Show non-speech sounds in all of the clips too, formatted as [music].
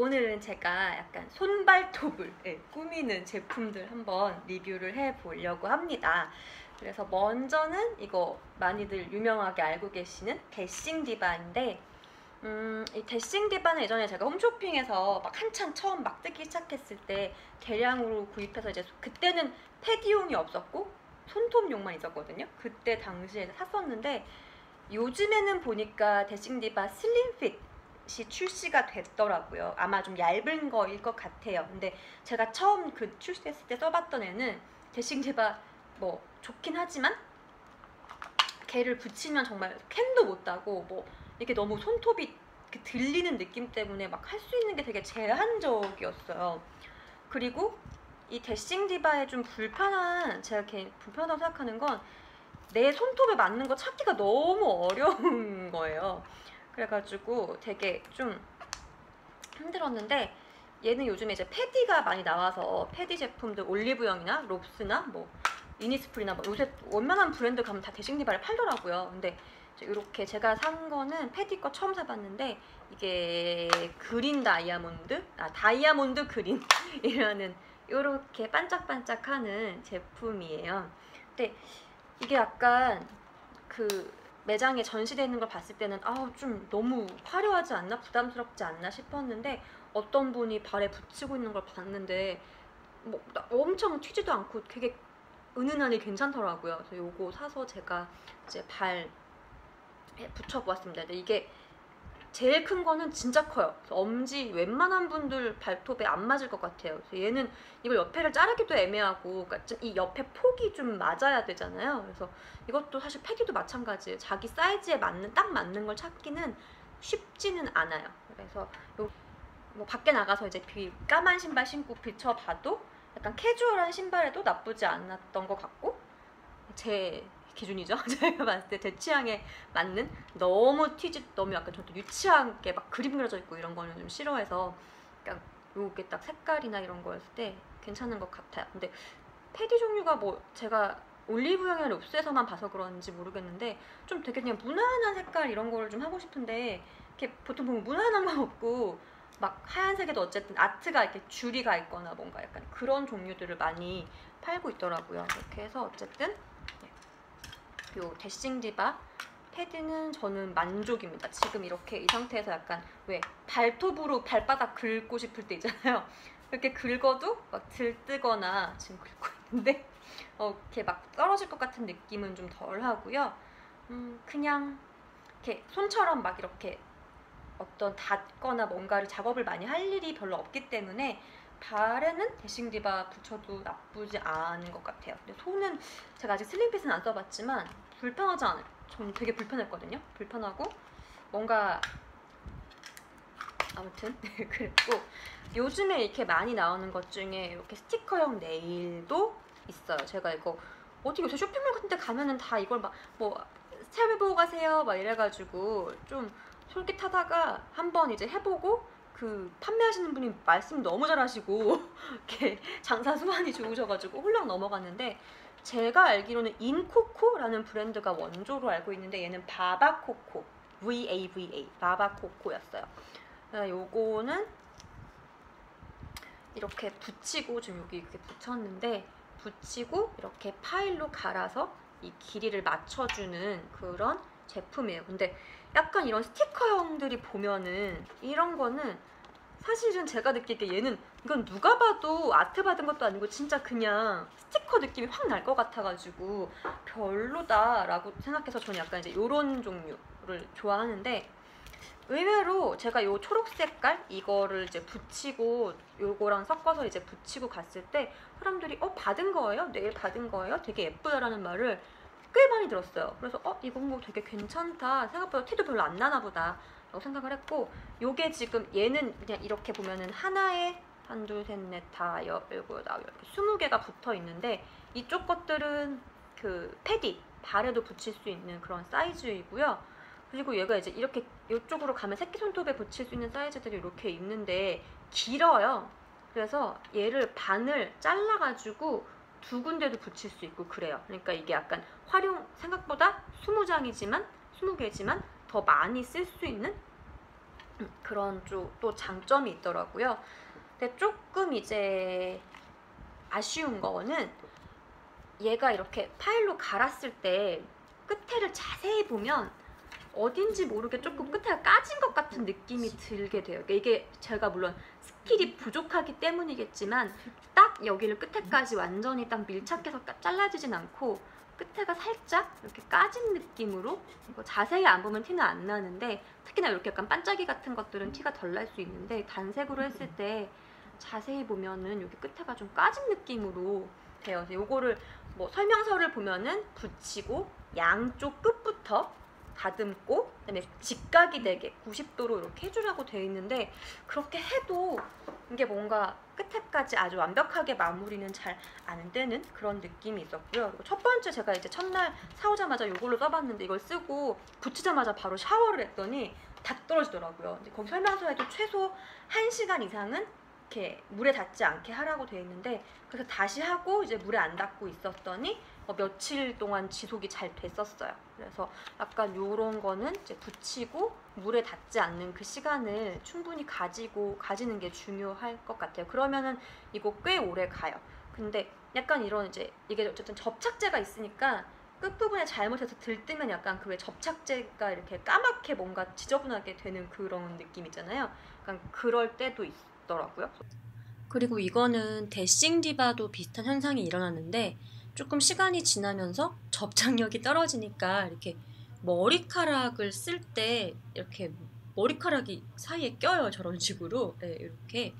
오늘은 제가 약간 손발톱을 예, 꾸미는 제품들 한번 리뷰를 해보려고 합니다. 그래서 먼저는 이거 많이들 유명하게 알고 계시는 데싱 디바인데 음, 이 데싱 디바는 예전에 제가 홈쇼핑에서 막 한창 처음 막 뜨기 시작했을 때 대량으로 구입해서 이제 그때는 패디용이 없었고 손톱용만 있었거든요. 그때 당시에 샀었는데 요즘에는 보니까 데싱 디바 슬림핏 이 출시가 됐더라고요. 아마 좀 얇은 거일 것 같아요. 근데 제가 처음 그 출시했을 때 써봤던 애는 데싱 제바 뭐 좋긴 하지만 걔를 붙이면 정말 캔도 못 따고 뭐 이게 너무 손톱이 들리는 느낌 때문에 막 할 수 있는 게 되게 제한적이었어요. 그리고 이 데싱 디바의 좀 불편한 제가 이렇게 불편하다고 생각하는 건 내 손톱에 맞는 거 찾기가 너무 [laughs] 어려운 거예요. 그래가지고 되게 좀 힘들었는데 얘는 요즘에 이제 패디가 많이 나와서 패디 제품들 올리브영이나 롭스나 뭐 이니스프리나 뭐 요새 웬만한 브랜드 가면 다 데싱디바를 팔더라고요. 근데 이렇게 제가 산 거는 패디 거 처음 사봤는데 이게 그린 다이아몬드? 아 다이아몬드 그린이라는 [laughs] 이렇게 반짝반짝하는 제품이에요. 근데 이게 약간 그 매장에 전시되어 있는 걸 봤을 때는 아우 좀 너무 화려하지 않나 부담스럽지 않나 싶었는데 어떤 분이 발에 붙이고 있는 걸 봤는데 뭐 엄청 튀지도 않고 되게 은은하니 괜찮더라고요. 그래서 요거 사서 제가 이제 발에 붙여보았습니다. 근데 이게 제일 큰 거는 진짜 커요. 엄지 웬만한 분들 발톱에 안 맞을 것 같아요. 얘는 이걸 옆에를 자르기도 애매하고 그러니까 이 옆에 폭이 좀 맞아야 되잖아요. 그래서 이것도 사실 패디도 마찬가지예요. 자기 사이즈에 맞는 딱 맞는 걸 찾기는 쉽지는 않아요. 그래서 요, 뭐 밖에 나가서 이제 비, 까만 신발 신고 비춰봐도 약간 캐주얼한 신발에도 나쁘지 않았던 것 같고 제 기준이죠. [laughs] 제가 봤을 때 제 취향에 맞는 너무 튀지 너무 약간 저도 유치하게 막 그림 그려져 있고 이런 거는 좀 싫어해서 그냥 요게 딱 색깔이나 이런 거였을 때 괜찮은 것 같아요. 근데 패디 종류가 뭐 제가 올리브영이나 롭스에서만 봐서 그런지 모르겠는데 좀 되게 그냥 무난한 색깔 이런 거를 좀 하고 싶은데 이렇게 보통 보면 무난한 거 없고 막 하얀색에도 어쨌든 아트가 이렇게 줄이 가 있거나 뭔가 약간 그런 종류들을 많이 팔고 있더라고요. 이렇게 해서 어쨌든 요 데싱 디바 패드는 저는 만족입니다. 지금 이렇게 이 상태에서 약간 왜 발톱으로 발바닥 긁고 싶을 때 있잖아요. 이렇게 긁어도 막 들뜨거나 지금 긁고 있는데 어, 이렇게 막 떨어질 것 같은 느낌은 좀 덜 하고요. 음, 그냥 이렇게 손처럼 막 이렇게 어떤 닿거나 뭔가를 작업을 많이 할 일이 별로 없기 때문에 발에는 데싱 디바 붙여도 나쁘지 않은 것 같아요. 근데 손은 제가 아직 슬림핏은 안 써봤지만 불편하지 않아요. 저는 되게 불편했거든요. 불편하고 뭔가 아무튼 [laughs] 네, 그랬고 요즘에 이렇게 많이 나오는 것 중에 이렇게 스티커형 네일도 있어요. 제가 이거 어떻게 요새 쇼핑몰 같은 데 가면은 다 이걸 막 뭐 체험해보고 가세요 막 이래가지고 좀 솔깃하다가 한번 이제 해보고 그 판매하시는 분이 말씀 너무 잘하시고 [laughs] 이렇게 장사 수완이 좋으셔가지고 홀랑 넘어갔는데 제가 알기로는 인코코라는 브랜드가 원조로 알고 있는데 얘는 바바코코 VAVA 바바코코였어요. 요거는 이렇게 붙이고 좀 여기 이렇게 붙였는데 붙이고 이렇게 파일로 갈아서 이 길이를 맞춰주는 그런 제품이에요. 근데 약간 이런 스티커형들이 보면은 이런 거는 사실은 제가 느끼기에 얘는 이건 누가 봐도 아트 받은 것도 아니고 진짜 그냥 스티커 느낌이 확 날 것 같아가지고 별로다라고 생각해서 저는 약간 이제 이런 종류를 좋아하는데 의외로 제가 요 초록 색깔 이거를 이제 붙이고 요거랑 섞어서 이제 붙이고 갔을 때 사람들이 어 받은 거예요? 내일 받은 거예요? 되게 예쁘다라는 말을 꽤 많이 들었어요. 그래서 어 이건 뭐 되게 괜찮다. 생각보다 티도 별로 안 나나 보다. 라고 생각을 했고 요게 지금 얘는 그냥 이렇게 보면은 하나에 한, 둘, 셋, 넷, 다, 여, 일곱, 여덟, 이렇게 스무 개가 붙어 있는데 이쪽 것들은 그 패디, 발에도 붙일 수 있는 그런 사이즈이고요. 그리고 얘가 이제 이렇게 이쪽으로 가면 새끼손톱에 붙일 수 있는 사이즈들이 이렇게 있는데 길어요. 그래서 얘를 반을 잘라가지고 두 군데도 붙일 수 있고 그래요. 그러니까 이게 약간 활용 생각보다 20장이지만 20개지만 더 많이 쓸 수 있는 음, 그런 좀또 장점이 있더라고요. 근데 조금 이제 아쉬운 거는 얘가 이렇게 파일로 갈았을 때 끝에를 자세히 보면 어딘지 모르게 조금 끝에가 까진 것 같은 느낌이 들게 돼요. 그러니까 이게 제가 물론 스킬이 부족하기 때문이겠지만 딱 여기를 끝에까지 완전히 딱 밀착해서 까- 잘라지진 않고 끝에가 살짝 이렇게 까진 느낌으로 자세히 안 보면 티는 안 나는데 특히나 이렇게 약간 반짝이 같은 것들은 티가 덜 날 수 있는데 단색으로 했을 때 자세히 보면은 여기 끝에가 좀 까진 느낌으로. 그래서 요거를 뭐 설명서를 보면은 붙이고 양쪽 끝부터 다듬고 그다음에 직각이 되게 90도로 이렇게 해주라고 되어 있는데 그렇게 해도 이게 뭔가 끝에까지 아주 완벽하게 마무리는 잘 안 되는 그런 느낌이 있었고요. 첫 번째 제가 이제 첫날 사오자마자 이걸로 써봤는데 이걸 쓰고 붙이자마자 바로 샤워를 했더니 다 떨어지더라고요. 근데 거기 설명서에도 최소 1시간 이상은 이렇게 물에 닿지 않게 하라고 되어 있는데 그래서 다시 하고 이제 물에 안 닿고 있었더니 어, 며칠 동안 지속이 잘 됐었어요. 그래서 약간 요런 거는 이제 붙이고 물에 닿지 않는 그 시간을 충분히 가지고 가지는 게 중요할 것 같아요. 그러면은 이거 꽤 오래 가요. 근데 약간 이런 이제 이게 어쨌든 접착제가 있으니까 끝부분에 잘못해서 들뜨면 약간 그 왜 접착제가 이렇게 까맣게 뭔가 지저분하게 되는 그런 느낌 있잖아요. 약간 그럴 때도 있 더라고요. 그리고 이거는 데싱 디바도 비슷한 현상이 일어났는데 조금 시간이 지나면서 [laughs] 접착력이 떨어지니까 이렇게 머리카락을 쓸 때 이렇게 머리카락이 사이에 껴요 저런 식으로 네, 이렇게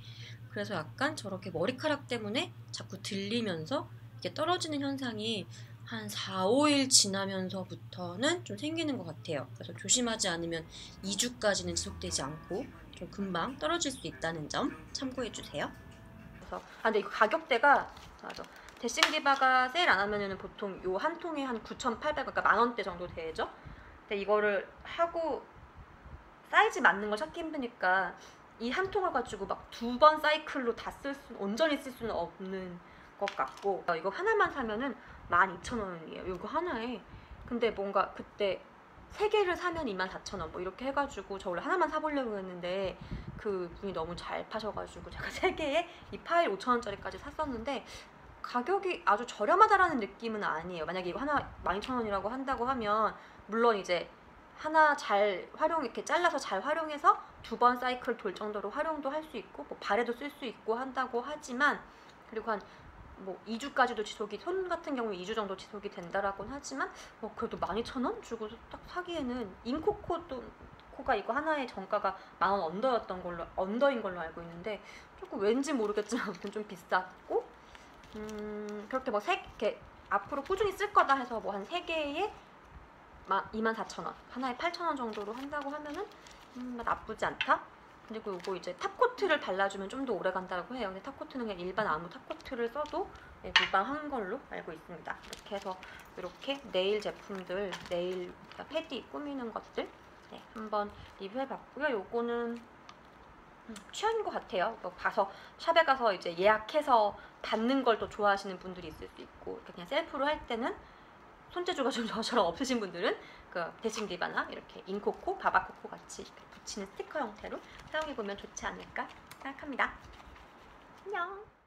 그래서 약간 저렇게 머리카락 때문에 자꾸 들리면서 이게 떨어지는 현상이 한 4, 5일 지나면서부터는 좀 생기는 것 같아요. 그래서 조심하지 않으면 2주까지는 지속되지 않고 좀 금방 떨어질 수 있다는 점 참고해 주세요. 그래서 아 근데 이거 가격대가 맞아. 데싱 디바가 세일 안 하면은 보통 요 한 통에 한 9,800원 그러니까 만 원대 정도 되죠. 근데 이거를 하고 사이즈 맞는 걸 찾기 힘드니까 이 한 통을 가지고 막 두 번 사이클로 다 쓸 수, 온전히 쓸 수는 없는 것 같고 어, 이거 하나만 사면은 12,000원이에요. 이거 하나에. 근데 뭔가 그때 세 개를 사면 24,000원 뭐 이렇게 해가지고 저 원래 하나만 사보려고 했는데 그 분이 너무 잘 파셔가지고 제가 [laughs] 세 개에 이 파일 5,000원짜리까지 샀었는데 가격이 아주 저렴하다라는 느낌은 아니에요. 만약에 이거 하나 12,000원이라고 한다고 하면 물론 이제 하나 잘 활용 이렇게 잘라서 잘 활용해서 두 번 사이클 돌 정도로 활용도 할 수 있고 뭐 발에도 쓸 수 있고 한다고 하지만 그리고 한 뭐 2주까지도 지속이 손 같은 경우에 2주 정도 지속이 된다라고는 하지만 뭐 그래도 12,000원 주고 딱 사기에는 인코코도 코가 이거 하나의 정가가 만 원 언더였던 걸로 언더인 걸로 알고 있는데 조금 왠지 모르겠지만 좀 비쌌고 음 그렇게 뭐 세 개 앞으로 꾸준히 쓸 거다 해서 뭐 한 세 개에 24,000원 하나에 8,000원 정도로 한다고 하면은 음, 뭐 나쁘지 않다. 그리고 이거 이제 탑코트를 발라주면 좀 더 오래 간다고 해요. 근데 탑코트는 그냥 일반 아무 탑코트를 써도 네, 무방한 걸로 알고 있습니다. 이렇게 해서 이렇게 네일 제품들, 네일 그러니까 패디 꾸미는 것들 네, 한번 리뷰해봤고요. 요거는 음, 취향인 것 같아요. 뭐 가서 샵에 가서 이제 예약해서 받는 걸 더 좋아하시는 분들이 있을 수 있고 그냥 셀프로 할 때는 손재주가 좀 [laughs] 저처럼 없으신 분들은 그 데싱 디바나 이렇게 인코코, 바바코코 같이 붙이는 스티커 형태로 사용해 보면 좋지 않을까 생각합니다. 안녕.